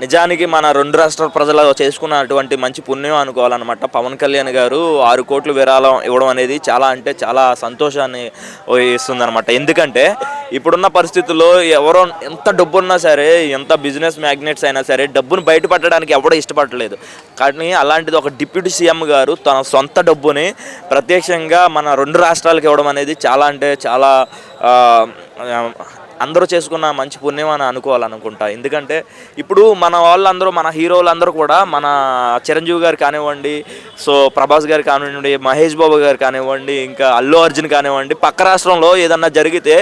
నిజానికి మన రెండు రాష్ట్రాల ప్రజలు చేసుకున్నటువంటి మంచి పుణ్యం అనుకోవాలన్నమాట. పవన్ కళ్యాణ్ గారు ఆరు కోట్లు విరాళం ఇవ్వడం అనేది చాలా అంటే చాలా సంతోషాన్ని ఇస్తుంది అనమాట ఎందుకంటే ఇప్పుడున్న పరిస్థితుల్లో ఎవరో ఎంత డబ్బు ఉన్నా సరే ఎంత బిజినెస్ మ్యాగ్నెట్స్ అయినా సరే డబ్బును బయటపడడానికి ఎవడో ఇష్టపడలేదు కానీ అలాంటిది ఒక డిప్యూటీ సీఎం గారు తన సొంత డబ్బుని ప్రత్యక్షంగా మన రెండు రాష్ట్రాలకు ఇవ్వడం అనేది చాలా అంటే చాలా అందరూ చేసుకున్న మంచి పుణ్యం అని అనుకోవాలనుకుంటా. ఎందుకంటే ఇప్పుడు మన వాళ్ళందరూ మన హీరోలందరూ కూడా మన చిరంజీవి గారు కానివ్వండి సో ప్రభాస్ గారు కానివ్వండి మహేష్ బాబు గారు కానివ్వండి ఇంకా అల్లు అర్జున్ కానివ్వండి పక్క రాష్ట్రంలో ఏదన్నా జరిగితే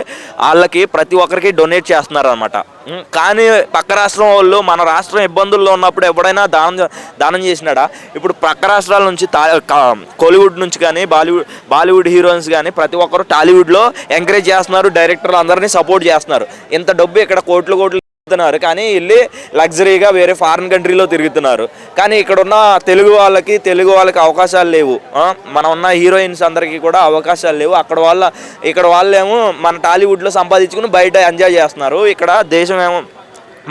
వాళ్ళకి ప్రతి ఒక్కరికి డొనేట్ చేస్తున్నారు అనమాట కానీ పక్క రాష్ట్రం వాళ్ళు మన రాష్ట్రం ఇబ్బందుల్లో ఉన్నప్పుడు ఎప్పుడైనా దానం చే- దానం చేసినాడా? ఇప్పుడు పక్క రాష్ట్రాల నుంచి తా కోలీవుడ్ నుంచి కానీ బాలీవుడ్ బాలీవుడ్ హీరోయిన్స్ కానీ ప్రతి ఒక్కరు టాలీవుడ్లో ఎంకరేజ్ చేస్తున్నారు డైరెక్టర్లు అందరినీ సపోర్ట్ చేస్తున్నారు. ఇంత డబ్బు ఇక్కడ కోట్లు కోట్లు తిరుగుతున్నారు. కానీ వెళ్ళి లగ్జరీగా వేరే ఫారిన్ కంట్రీలో తిరుగుతున్నారు. కానీ ఇక్కడ ఉన్న తెలుగు వాళ్ళకి తెలుగు వాళ్ళకి అవకాశాలు లేవు? మన ఉన్న హీరోయిన్స్ అందరికీ కూడా అవకాశాలు లేవు. అక్కడ వాళ్ళ ఇక్కడ వాళ్ళేమో మన టాలీవుడ్లో సంపాదించుకుని బయట ఎంజాయ్ చేస్తున్నారు. ఇక్కడ దేశం ఏమో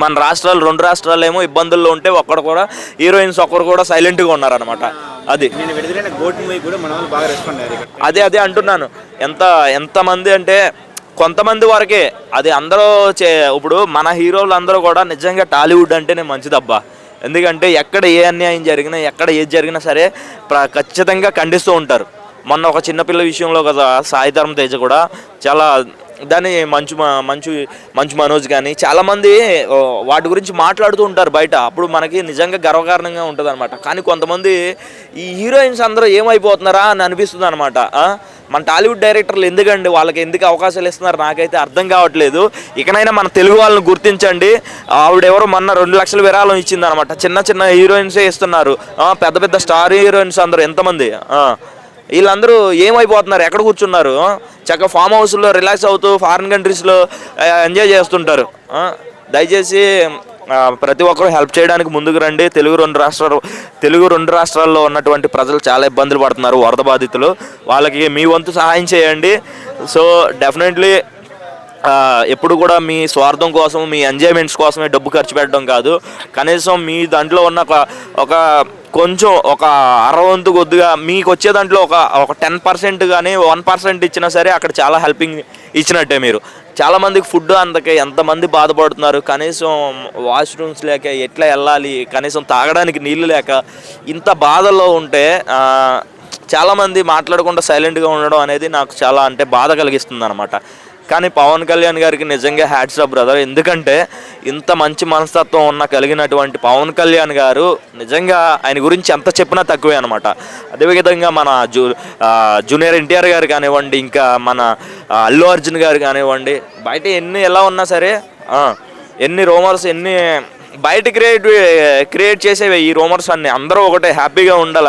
మన రాష్ట్రాలు రెండు రాష్ట్రాలు ఏమో ఇబ్బందుల్లో ఉంటే ఒక్కడు కూడా హీరోయిన్స్ ఒక్కరు కూడా సైలెంట్గా ఉన్నారనమాట అది. అదే అదే అంటున్నాను. ఎంత ఎంతమంది అంటే కొంతమంది వరకే అది అందరూ చే ఇప్పుడు మన హీరోలు అందరూ కూడా నిజంగా టాలీవుడ్ అంటేనే మంచిదబ్బా. ఎందుకంటే ఎక్కడ ఏ అన్యాయం జరిగినా ఎక్కడ ఏది జరిగినా సరే ప్ర ఖచ్చితంగా ఖండిస్తూ ఉంటారు. మొన్న ఒక చిన్నపిల్ల విషయంలో కదా సాయిధరం తేజ కూడా చాలా దాన్ని మంచు మ- మంచు మంచు మనోజ్ కానీ చాలామంది వాటి గురించి మాట్లాడుతూ ఉంటారు బయట. అప్పుడు మనకి నిజంగా గర్వకారణంగా ఉంటుంది అనమాట కానీ కొంతమంది ఈ హీరోయిన్స్ అందరూ ఏమైపోతున్నారా అని అనిపిస్తుంది అనమాట మన టాలీవుడ్ డైరెక్టర్లు ఎందుకండి? వాళ్ళకి ఎందుకు అవకాశాలు ఇస్తున్నారు? నాకైతే అర్థం కావట్లేదు. ఇకనైనా మన తెలుగు వాళ్ళని గుర్తించండి. ఆవిడెవరో మొన్న రెండు లక్షల విరాళం ఇచ్చింది అనమాట చిన్న చిన్న హీరోయిన్సే ఇస్తున్నారు. పెద్ద పెద్ద స్టార్ హీరోయిన్స్ అందరూ ఎంతమంది? వీళ్ళందరూ ఏమైపోతున్నారు? ఎక్కడ కూర్చున్నారు? చక్కగా ఫామ్ హౌస్లో రిలాక్స్ అవుతూ ఫారిన్ కంట్రీస్లో ఎంజాయ్ చేస్తుంటారు. దయచేసి ప్రతి ఒక్కరూ హెల్ప్ చేయడానికి ముందుకు రండి. తెలుగు రెండు రాష్ట్రాలు తెలుగు రెండు రాష్ట్రాల్లో ఉన్నటువంటి ప్రజలు చాలా ఇబ్బందులు పడుతున్నారు వరద బాధితులు. వాళ్ళకి మీ వంతు సహాయం చేయండి. సో డెఫినెట్లీ ఎప్పుడు కూడా మీ స్వార్థం కోసం మీ ఎంజాయ్మెంట్స్ కోసమే డబ్బు ఖర్చు పెట్టడం కాదు. కనీసం మీ దాంట్లో ఉన్న ఒక ఒక కొంచెం ఒక అరవంతు కొద్దిగా మీకు వచ్చే దాంట్లో ఒక ఒక టెన్ పర్సెంట్ కానీ వన్ పర్సెంట్ ఇచ్చినా సరే అక్కడ చాలా హెల్పింగ్ ఇచ్చినట్టే మీరు. చాలామందికి ఫుడ్ అందకే ఎంతమంది బాధపడుతున్నారు. కనీసం వాష్రూమ్స్ లేక ఎట్లా వెళ్ళాలి కనీసం తాగడానికి నీళ్ళు లేక ఇంత బాధల్లో ఉంటే చాలామంది మాట్లాడకుండా సైలెంట్గా ఉండడం అనేది నాకు చాలా అంటే బాధ కలిగిస్తుంది అనమాట కానీ పవన్ కళ్యాణ్ గారికి నిజంగా హ్యాట్స్ ఆఫ్ బ్రదర్. ఎందుకంటే ఇంత మంచి మనస్తత్వం ఉన్న కలిగినటువంటి పవన్ కళ్యాణ్ గారు నిజంగా ఆయన గురించి ఎంత చెప్పినా తక్కువే అనమాట అదేవిధంగా మన జూ జూనియర్ ఎన్టీఆర్ గారు కానివ్వండి ఇంకా మన అల్లు అర్జున్ గారు కానివ్వండి బయట ఎన్ని ఎలా ఉన్నా సరే ఎన్ని రోమర్స్ ఎన్ని బయట క్రియేట్ క్రియేట్ చేసేవి ఈ రోమర్స్ అన్ని అందరూ ఒకటే హ్యాపీగా ఉండాలి.